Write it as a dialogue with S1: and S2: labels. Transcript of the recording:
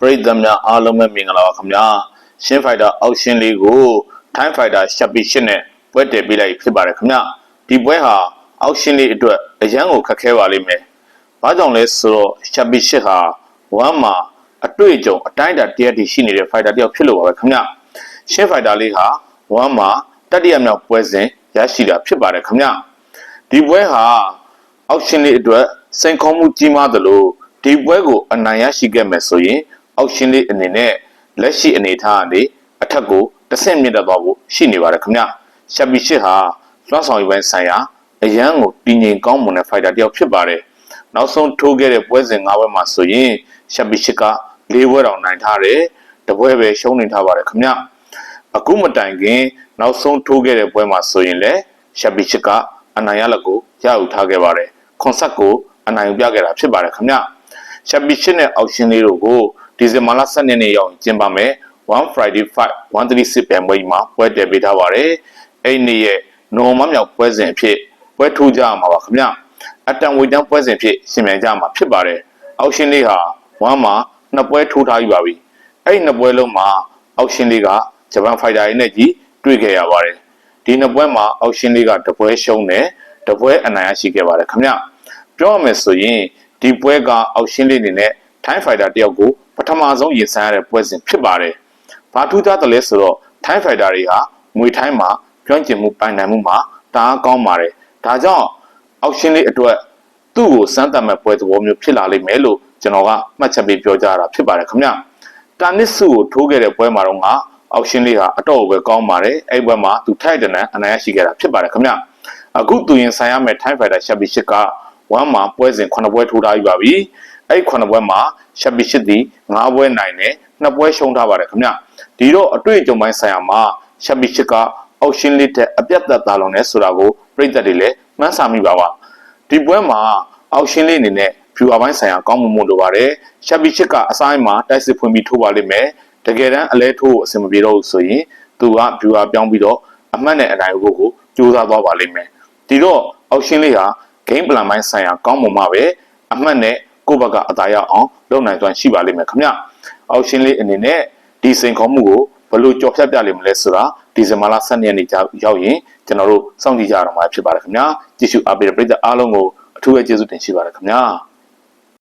S1: ပရိသတ်များအားလုံးပဲမင်္ဂလာပါခင်ဗျာရှင်းဖိုက်တာအောက်ရှင်းလေးကိုထိုင်းဖိုက်တာရှပ်ပီရှစ်နဲ့ပွဲတည်ပေးလိုက်ဖြစ်ပါတယ်ခင်ဗျာဒီပွဲဟာအောက်ရှင်းလေးအတွက်အရန်ကိုခက်ခဲပါလိမ့်မယ်ဘာကြောင့်လဲဆိုတော့ရှပ်ပီရှစ်ဟာဝမ်းမှာအတွေ့အကြုံအတိုင်းအတာတရက်တည်းရှိနေတဲ့ဖိုက်တာတယောက်ဖြစ်လို့ပါပဲခင်ဗျာရှင်းဖိုက်တာလေးဟာဝမ်းမှာတတိယမြောက်ပွဲစဉ်ရရှိတာဖြစ်ပါတယ်ခင်ဗျာဒီပွဲဟာအောက်ရှင်လေးအတွက်စိန်ခေါ်မှုကြီးမားသလိုဒီပွဲကိုအနိုင်ရရှိခဲ့မယ်ဆိုရင် အောက်ရှင်လေးအနေနဲ့လက်ရှိအနေအထားကနေအထက်ကိုတစ်ဆင့်မြင့်တက်သွားဖို့ရှိနေပါတယ်ခင်ဗျရှပ်ပီရှစ်ဟာလွှမ်းဆောင်ရေးပိုင်းဆိုင်ရာအရန်ကိုတည်ငြိမ်ကောင်းမွန်တဲ့ဖိုက်တာတစ်ယောက်ဖြစ်ပါတယ်နောက်ဆုံးထိုးခဲ့တဲ့ပွဲစဉ်၅ပွဲမှာဆိုရင်ရှပ်ပီရှစ်က၄ပွဲတောင်နိုင်ထားတယ်တပွဲပဲရှုံးနေထားပါတယ်ခင်ဗျအခုမတိုင်ခင်နောက်ဆုံးထိုးခဲ့တဲ့ပွဲမှာဆိုရင်လည်းရှပ်ပီရှစ်ကအနိုင်ရလက်ကိုရယူထားခဲ့ပါတယ်ကွန်ဆတ်ကိုအနိုင်ယူပြခဲ့တာဖြစ်ပါတယ်ခင်ဗျရှပ်ပီရှစ်နဲ့အောက်ရှင်လေးတို့ကို ဒီဇင်ဘာလ12ရက်နေ့ရောက်ရင်ကျင်းပမယ်1 Friday 5 136ပြန်ပွဲကြီးမှာပွဲတည်ပေးထားပါတယ်အဲ့ဒီနေ့ရဲ့နိုမမြောက်ပွဲစဉ်အဖြစ်ပွဲထူးကြမှာပါခင်ဗျအတန်ဝေတန်းပွဲစဉ်အဖြစ်ရှင်မြန်ကြမှာဖြစ်ပါတယ်အောက်ရှင်လေးဟာ1မှာနှစ်ပွဲထိုးထားပြီးပါပြီအဲ့ဒီနှစ်ပွဲလုံးမှာအောက်ရှင်လေးကဂျပန်ဖိုက်တာရင်းနဲ့ကြီးတွေ့ခဲ့ရပါတယ်ဒီနှစ်ပွဲမှာအောက်ရှင်လေးကတပွဲရှုံးတယ်တပွဲအနိုင်ရရှိခဲ့ပါတယ်ခင်ဗျပြောရမယ်ဆိုရင်ဒီပွဲကအောက်ရှင်းလေးအနေနဲ့ထိုင်းဖိုက်တာတယောက်ကို ပထမဆုံးရင်ဆိုင်ရတဲ့ပွဲစဉ်ဖြစ်ပါတယ်။ဘာထူးခြားတယ်လဲဆိုတော့ထိုင်းဖိုက်တာတွေဟာငွေထိုင်းမှာကျွမ်းကျင်မှုပိုင်နိုင်မှုမှာတအားကောင်းပါတယ်။ဒါကြောင့်အောက်ရှင်းလေးအတွက်သူ့ကိုစမ်းသပ်မဲ့ပွဲသဘောမျိုးဖြစ်လာလိမ့်မယ်လို့ကျွန်တော်ကမှတ်ချက်ပေးပြောကြတာဖြစ်ပါတယ်ခင်ဗျ။တာနစ်စုကိုထိုးခဲ့တဲ့ပွဲမှာတော့ကအောက်ရှင်းလေးဟာအတော့ပဲကောင်းပါတယ်။အဲ့ဘက်မှာသူထိုက်တနန်အနိုင်ရရှိခဲ့တာဖြစ်ပါတယ်ခင်ဗျ။အခုသူရင်ဆိုင်ရမယ့် Time Fighter ရှပ်ပီရှစ်က1မှာပွဲစဉ်9ပွဲထိုးထားပြီးပါပြီ အဲ့9ပွဲမှာရှပ်ပီရှစ်ဒီ9ပွဲနိုင်တယ်2ပွဲရှုံးထားပါတယ်ခင်ဗျဒီတော့အတွေ့အကြုံပိုင်းဆိုင်ရာမှာရှပ်ပီရှစ်ကအောက်ရှင်းလေးတဲ့အပြတ်သက်သာလွန်နေဆိုတာကိုပြည်သက်တွေလည်းမှန်းဆမိပါပါဒီပွဲမှာအောက်ရှင်းလေးအနေနဲ့ viewer ပိုင်းဆိုင်ရာကောင်းမှုမှုလိုပါတယ်ရှပ်ပီရှစ်ကအဆိုင်မှာတိုက်စစ်ဖွင့်ပြီးထိုးပါလိမ့်မယ်တကယ်တမ်းအလဲထိုးကိုအဆင်မပြေတော့ဘူးဆိုရင်သူက viewer ပြောင်းပြီးတော့အမှတ်နဲ့အနိုင်ဖို့ကိုကြိုးစားသွားပါလိမ့်မယ်ဒီတော့အောက်ရှင်းလေးဟာ game plan ပိုင်းဆိုင်ရာကောင်းမွန်မှပဲအမှတ်နဲ့ ကိုယ့်ဘက်ကအသာရအောင်လုပ်နိုင်စွမ်းရှိပါလိမ့်မယ်ခင်ဗျအောက်ရှင်းလေးအနေနဲ့ဒီစိန်ခေါ်မှုကိုဘယ်လိုကြော်ဖြတ်ပြလိမ့်မလဲဆိုတာဒီဇင်ဘာလ12ရက်နေ့ရောက်ရင်ကျွန်တော်တို့စောင့်ကြည့်ကြရတော့မှာဖြစ်ပါတယ်ခင်ဗျာကြည့်ရှုအားပေးတဲ့ပရိသတ်အားလုံးကိုအထူးပဲကျေးဇူးတင်ရှိပါတယ်ခင်ဗျာ